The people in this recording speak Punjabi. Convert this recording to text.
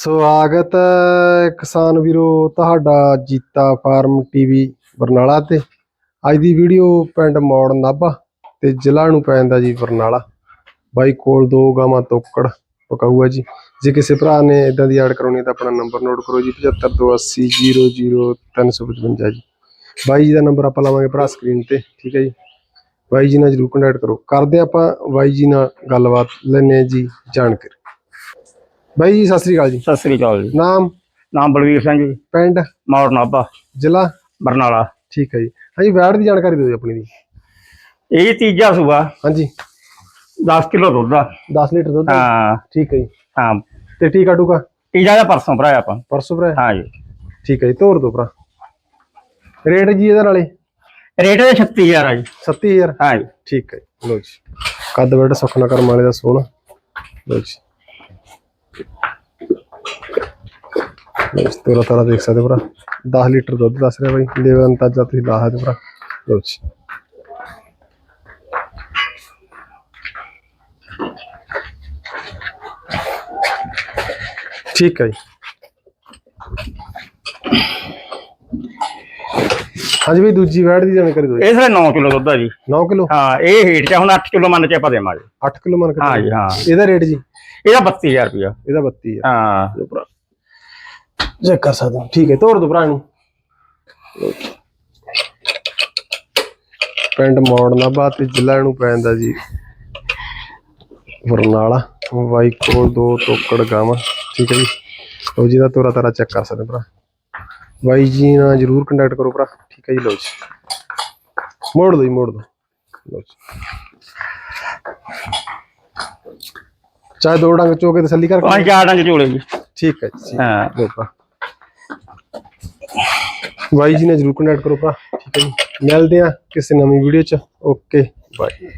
ਸਵਾਗਤ ਹੈ ਕਿਸਾਨ ਵੀਰੋ, ਤੁਹਾਡਾ ਜੀਤਾ ਫਾਰਮ ਟੀਵੀ ਬਰਨਾਲਾ ਤੇ। ਅੱਜ ਦੀ ਵੀਡੀਓ ਪਿੰਡ ਮੌੜ ਨਾਭਾ ਤੇ ਜ਼ਿਲ੍ਹਾ ਨੂੰ ਪੈਂਦਾ ਜੀ ਬਰਨਾਲਾ। ਬਾਈ ਕੋਲ ਦੋ ਗਾਵਾਂ ਤੋਕੜ ਪਕਾਊਆ ਜੀ। ਜੇ ਕਿਸੇ ਭਰਾ ਨੇ ਇਦਾਂ ਦੀ ਐਡ ਕਰਾਉਣੀ ਹੈ ਤਾਂ ਆਪਣਾ ਨੰਬਰ ਨੋਟ ਕਰੋ ਜੀ 7528000355 ਜੀ। ਬਾਈ ਜੀ ਦਾ ਨੰਬਰ ਆਪਾਂ ਲਾਵਾਂਗੇ ਭਰਾ ਸਕਰੀਨ ਤੇ, ਠੀਕ ਹੈ ਜੀ। ਬਾਈ ਜੀ ਨਾਲ ਜਰੂਰ ਕੰਟੈਕਟ ਕਰੋ। ਕਰਦੇ ਆਪਾਂ ਬਾਈ ਜੀ ਨਾਲ ਗੱਲਬਾਤ ਲੈਣੇ ਜੀ ਜਾਣਕਾਰੀ। ਬਾਈ ਜੀ ਸਤਿ ਸ੍ਰੀ ਅਕਾਲ ਜੀ। ਸਤਿ ਸ੍ਰੀ ਅਕਾਲ ਜੀ। ਨਾਮ? ਨਾਮ ਬਲਵੀਰ ਸਿੰਘ ਜੀ। ਪਿੰਡ? ਮੌੜ ਨਾਭਾ। ਜ਼ਿਲ੍ਹਾ? ਬਰਨਾਲਾ। ਠੀਕ ਹੈ ਜੀ। ਹਾਂਜੀ ਵੈਟ ਦੀ ਜਾਣਕਾਰੀ ਦਿਓ ਜੀ ਆਪਣੀ ਦੀ ਇਹ ਤੀਜਾ ਸੂਆ। ਹਾਂਜੀ। 10 ਕਿਲੋ ਦੁੱਧ ਦਾ 10 ਲੀਟਰ ਦੁੱਧ ਹਾਂ। ਠੀਕ ਹੈ ਜੀ। ਹਾਂ। ਤੇ ਟੀਕਾ ਟੂਕਾ? ਤੀਜਾ ਦਾ ਪਰਸੋਂ ਭਰਾਇਆ ਆਪਾਂ। ਪਰਸੋਂ ਭਰਾ? ਹਾਂ ਜੀ। ਠੀਕ ਹੈ ਜੀ ਤੋਰ ਦੋ ਭਰਾ। ਰੇਟ ਜੀ ਇਹਦੇ ਨਾਲੇ? ਰੇਟ ਇਹਦਾ 36000 ਆ ਜੀ। 37000 ਹਾਂ ਜੀ। ਠੀਕ ਹੈ ਜੀ, ਲਓ ਜੀ। ਕੱਦ ਬੈਠ ਸੁਖਨਾ ਕਰਮ ਵਾਲੇ ਦਾ ਸੋਹਣਾ। ਲਓ ਜੀ। ਲਓ ਜੀ ਤੋਰਾ ਤਾਰਾ ਦੇਖ ਸਕਦੇ ਭਰਾ। 10 ਲੀਟਰ ਦੁੱਧ ਦੱਸ ਰਿਹਾ ਬਾਈ। ਲੈਵਲ ਅੰਤਾਜਾ ਤੁਸੀਂ ਲਾ ਸਕਦੇ ਭਰਾ। ਲਓ ਜੀ। ਠੀਕ ਹੈ ਜੀ। ਹਾਂਜੀ ਵੀ ਦੂਜੀ ਵੈਟ ਦੀ ਜਾਣਕਾਰੀ ਦਿਓ ਇਹ ਸਾਡਾ 9 ਕਿਲੋ ਦੁੱਧ ਆ ਜੀ। 9 ਕਿਲੋ? ਹਾਂ ਇਹ ਹੇਠ ਚ ਹੁਣ 8 ਕਿਲੋ ਮੰਨ ਕੇ ਆਪਾਂ ਦੇਵਾਂਗੇ। 8 ਕਿਲੋ ਮਨ ਹਾਂ ਜੀ ਹਾਂ। ਇਹਦਾ ਰੇਟ ਜੀ? ਇਹਦਾ 32000 ਰੁਪਇਆ। ਇਹਦਾ 32 ਆ ਹਾਂ। ਚੈੱਕ ਸਕਦੇ ਹੋ। ਠੀਕ ਹੈ ਤੋੜ ਦੋ ਭਰਾ ਨੂੰ। ਪਿੰਡ ਮੌੜ ਨਾਭਾ ਤੇ ਜ਼ਿਲ੍ਹਾ ਨੂੰ ਪੈਂਦਾ ਜੀ। ਬਰਨਾਲਾ ਬਾਈ ਕੋਲ ਦੋ ਤੋਕੜ ਗਾਵਾਂ। ਠੀਕ ਹੈ ਜੀ। ਲਓ ਜੀ ਦਾ ਤੋਰਾ ਤਾਰਾ ਚੈੱਕ ਕਰ ਸਕਦੇ ਭਰਾ। ਬਾਈ ਜੀ ਨਾਲ ਜਰੂਰ ਕੰਟੈਕਟ ਕਰੋ ਭਰਾ। ਠੀਕ ਹੈ ਜੀ ਲਓ ਜੀ। ਮੋੜ ਦੋ ਜੀ ਮੋੜ ਦੋ। ਲਓ ਜੀ। ਚਾਹੇ ਦੋ ਡੰਗ ਚੋ ਕੇ ਤਸੱਲੀ ਕਰਕੇ। ਪੰਜ ਚਾਰ ਡੰਗ ਝੋਲੇ ਜੀ। ਠੀਕ ਹੈ ਜੀ। ਹੈ। ਭਰਾ। ਬਾਈ ਜੀ ਨੇ ਜਰੂਰ ਕੰਟੈਕਟ ਕਰੋ ਭਰਾ ਠੀਕ ਹੈ ਜੀ। ਮਿਲਦੇ ਆ ਕਿਸੇ ਨਵੀਂ ਵੀਡੀਓ ਚ। Okay bye